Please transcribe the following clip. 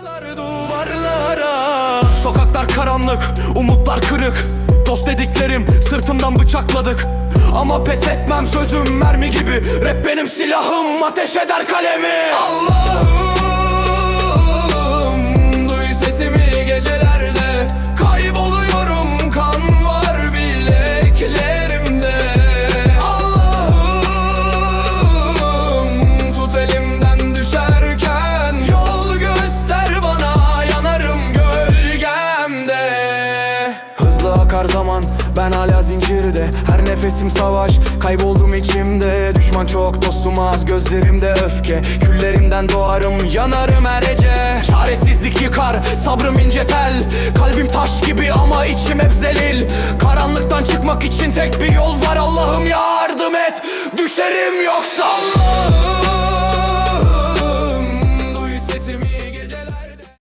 Duvarlar duvarlara. Sokaklar karanlık, umutlar kırık. Dost dediklerim sırtımdan bıçakladık. Ama pes etmem sözüm mermi gibi. Rap benim silahım ateş eder kalemi. Allah'ım Akar zaman. Ben hala zincirde Her nefesim savaş. Kayboldum içimde Düşman çok dostum az gözlerimde öfke. Küllerimden doğarım yanarım her gece. Çaresizlik yıkar sabrım ince tel. Kalbim taş gibi ama içim hep zelil. Karanlıktan çıkmak için tek bir yol var. Allah'ım yardım et Düşerim yoksa. Allah'ım